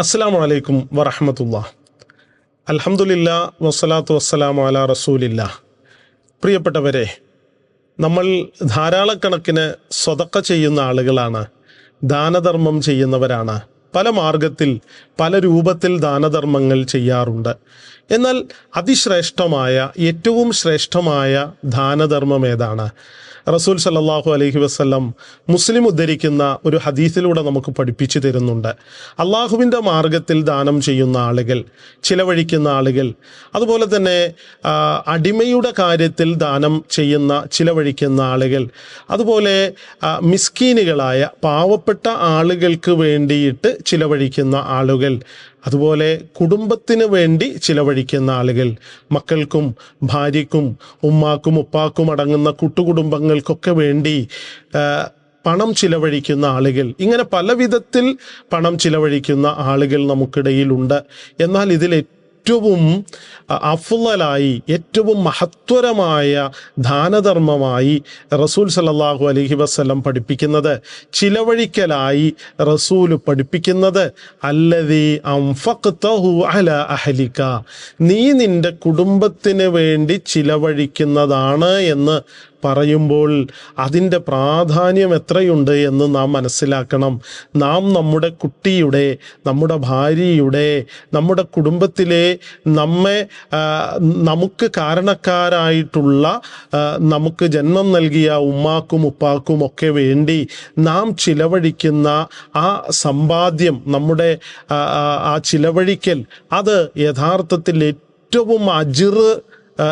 അസ്സാം വലൈക്കും വറഹമത്തുള്ള. അലഹമുല്ല വസ്സലാത്തു വസ്സലാമു അല റസൂലില്ല. പ്രിയപ്പെട്ടവരെ നമ്മൾ ധാരാളക്കണക്കിന് സ്വതക്ക ചെയ്യുന്ന ആളുകളാണ് ദാനധർമ്മം ചെയ്യുന്നവരാണ്. പല മാർഗത്തിൽ പല രൂപത്തിൽ ദാനധർമ്മങ്ങൾ ചെയ്യാറുണ്ട്. എന്നാൽ അതിശ്രേഷ്ഠമായ ഏറ്റവും ശ്രേഷ്ഠമായ ദാനധർമ്മം ഏതാണ്? റസൂൽ സല്ലാഹു അലഹി വസ്ലം മുസ്ലിം ഉദ്ധരിക്കുന്ന ഒരു ഹദീസിലൂടെ നമുക്ക് പഠിപ്പിച്ചു തരുന്നുണ്ട്. അള്ളാഹുവിന്റെ മാർഗത്തിൽ ദാനം ചെയ്യുന്ന ആളുകൾ ചിലവഴിക്കുന്ന ആളുകൾ അതുപോലെ തന്നെ അടിമയുടെ കാര്യത്തിൽ ദാനം ചെയ്യുന്ന ചിലവഴിക്കുന്ന ആളുകൾ അതുപോലെ മിസ്കീനുകളായ പാവപ്പെട്ട ആളുകൾക്ക് വേണ്ടിയിട്ട് ചിലവഴിക്കുന്ന ആളുകൾ അതുപോലെ കുടുംബത്തിന് വേണ്ടി ചിലവഴിക്കുന്ന ആളുകൾ. മക്കൾക്കും ഭാര്യയ്ക്കും ഉമ്മാക്കും ഉപ്പാക്കും അടങ്ങുന്ന കുട്ടുകുടുംബങ്ങൾക്കൊക്കെ വേണ്ടി പണം ചിലവഴിക്കുന്ന ആളുകൾ. ഇങ്ങനെ പല വിധത്തിൽ പണം ചിലവഴിക്കുന്ന ആളുകൾ നമുക്കിടയിലുണ്ട്. എന്നാൽ ഇതിൽ ഏറ്റവും അഫുലായി ഏറ്റവും മഹത്വരമായ ദാനധർമ്മമായി റസൂൽ സലല്ലാഹു അലഹി വസ്ലം പഠിപ്പിക്കുന്നത് ചിലവഴിക്കലായി റസൂൽ പഠിപ്പിക്കുന്നത് അല്ലതി അംഫഖ്തഹു അല അഹലിക. നീ നിന്റെ കുടുംബത്തിന് വേണ്ടി ചിലവഴിക്കുന്നതാണ് എന്ന് പറയുമ്പോൾ അതിന്റെ പ്രാധാന്യം എത്രയുണ്ട് എന്ന് നാം മനസ്സിലാക്കണം. നാം നമ്മുടെ കുട്ടിയുടെ നമ്മുടെ ഭാര്യയുടെ നമ്മുടെ കുടുംബത്തിലെ നമ്മെ നമുക്ക് കാരണക്കാരായിട്ടുള്ള നമുക്ക് ജന്മം നൽകിയ ഉമ്മാക്കും ഉപ്പാക്കും ഒക്കെ വേണ്ടി നാം ചിലവഴിക്കുന്ന ആ സമ്പാദ്യം നമ്മുടെ ആ, ചിലവഴിക്കൽ അത് യഥാർത്ഥത്തിൽ ഏറ്റവും അജിറ്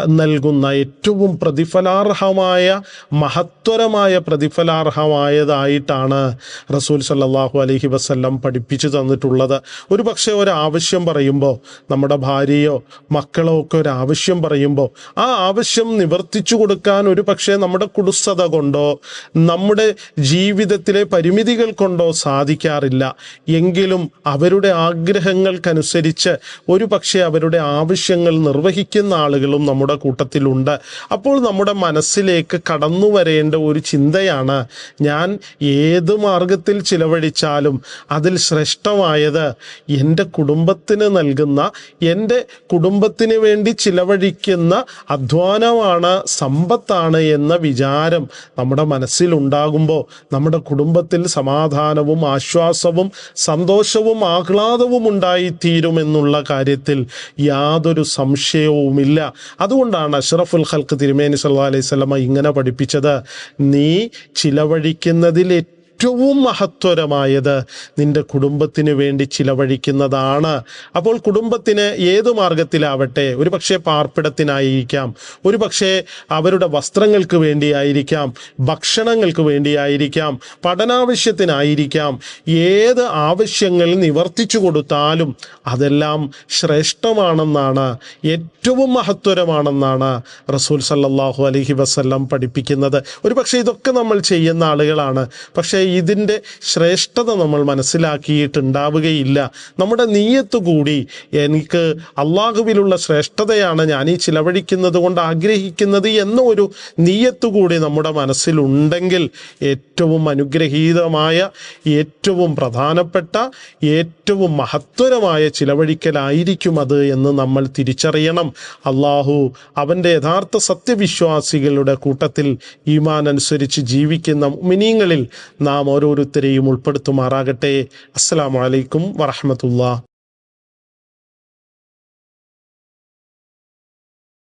നൽകുന്ന ഏറ്റവും പ്രതിഫലാർഹമായ മഹത്വരമായ പ്രതിഫലാർഹമായതായിട്ടാണ് റസൂൽ സല്ലാഹു അലഹി വസല്ലം പഠിപ്പിച്ചു തന്നിട്ടുള്ളത്. ഒരു പക്ഷേ ഒരാവശ്യം പറയുമ്പോൾ നമ്മുടെ ഭാര്യയോ മക്കളോ ഒക്കെ ഒരു ആവശ്യം പറയുമ്പോൾ ആ ആവശ്യം നിവർത്തിച്ചു കൊടുക്കാൻ ഒരു പക്ഷേ നമ്മുടെ കുടുസത കൊണ്ടോ നമ്മുടെ ജീവിതത്തിലെ പരിമിതികൾ കൊണ്ടോ സാധിക്കാറില്ല. എങ്കിലും അവരുടെ ആഗ്രഹങ്ങൾക്കനുസരിച്ച് ഒരു പക്ഷേ അവരുടെ ആവശ്യങ്ങൾ നിർവഹിക്കുന്ന ആളുകളും നമ്മുടെ കൂട്ടത്തിലുണ്ട്. അപ്പോൾ നമ്മുടെ മനസ്സിലേക്ക് കടന്നു വരേണ്ട ഒരു ചിന്തയാണ് ഞാൻ ഏത് മാർഗത്തിൽ ചിലവഴിച്ചാലും അതിൽ ശ്രേഷ്ഠമായത് എന്റെ കുടുംബത്തിന് നൽകുന്ന എന്റെ കുടുംബത്തിന് വേണ്ടി ചിലവഴിക്കുന്ന അധ്വാനമാണ് സമ്പത്താണ് എന്ന വിചാരം നമ്മുടെ മനസ്സിലുണ്ടാകുമ്പോൾ നമ്മുടെ കുടുംബത്തിൽ സമാധാനവും ആശ്വാസവും സന്തോഷവും ആഹ്ലാദവും ഉണ്ടായിത്തീരുമെന്നുള്ള കാര്യത്തിൽ യാതൊരു സംശയവുമില്ല. അതുകൊണ്ടാണ് അഷ്റഫുൽ ഖൽക്ക് തിരുമേനി സല്ലാ അലൈഹി സ്വലമ ഇങ്ങനെ പഠിപ്പിച്ചത് നീ ചിലവഴിക്കുന്നതിൽ ഏറ്റവും മഹത്വരമായത് നിന്റെ കുടുംബത്തിന് വേണ്ടി ചിലവഴിക്കുന്നതാണ്. അപ്പോൾ കുടുംബത്തിന് ഏതു മാർഗത്തിലാവട്ടെ ഒരു പക്ഷേ പാർപ്പിടത്തിനായിരിക്കാം ഒരു പക്ഷേ അവരുടെ വസ്ത്രങ്ങൾക്ക് വേണ്ടിയായിരിക്കാം ഭക്ഷണങ്ങൾക്ക് വേണ്ടിയായിരിക്കാം പഠനാവശ്യത്തിനായിരിക്കാം ഏത് ആവശ്യങ്ങൾ നിവർത്തിച്ചു കൊടുത്താലും അതെല്ലാം ശ്രേഷ്ഠമാണെന്നാണ് ഏറ്റവും മഹത്വരമാണെന്നാണ് റസൂൽ സല്ലാഹു അലഹി വസല്ലം പഠിപ്പിക്കുന്നത്. ഒരു പക്ഷേ ഇതൊക്കെ നമ്മൾ ചെയ്യുന്ന ആളുകളാണ്. പക്ഷേ ഇതിന്റെ ശ്രേഷ്ഠത നമ്മൾ മനസ്സിലാക്കിയിട്ടുണ്ടാവുകയില്ല. നമ്മുടെ നീയത്ത് കൂടി എനിക്ക് അള്ളാഹുവിലുള്ള ശ്രേഷ്ഠതയാണ് ഞാൻ ഈ ചിലവഴിക്കുന്നത് കൊണ്ട് ആഗ്രഹിക്കുന്നത് എന്ന ഒരു നീയത്ത് കൂടി നമ്മുടെ മനസ്സിലുണ്ടെങ്കിൽ ഏറ്റവും അനുഗ്രഹീതമായ ഏറ്റവും പ്രധാനപ്പെട്ട ഏറ്റവും മഹത്വരമായ ചിലവഴിക്കലായിരിക്കും അത് എന്ന് നമ്മൾ തിരിച്ചറിയണം. അള്ളാഹു അവന്റെ യഥാർത്ഥ സത്യവിശ്വാസികളുടെ കൂട്ടത്തിൽ ഈമാൻ അനുസരിച്ച് ജീവിക്കുന്ന മിനിങ്ങളിൽ നാം ഓരോരുത്തരെയും ഉൾപ്പെടുത്തുമാറാകട്ടെ. അസ്സാം വലൈക്കും വറഹമത്തുള്ള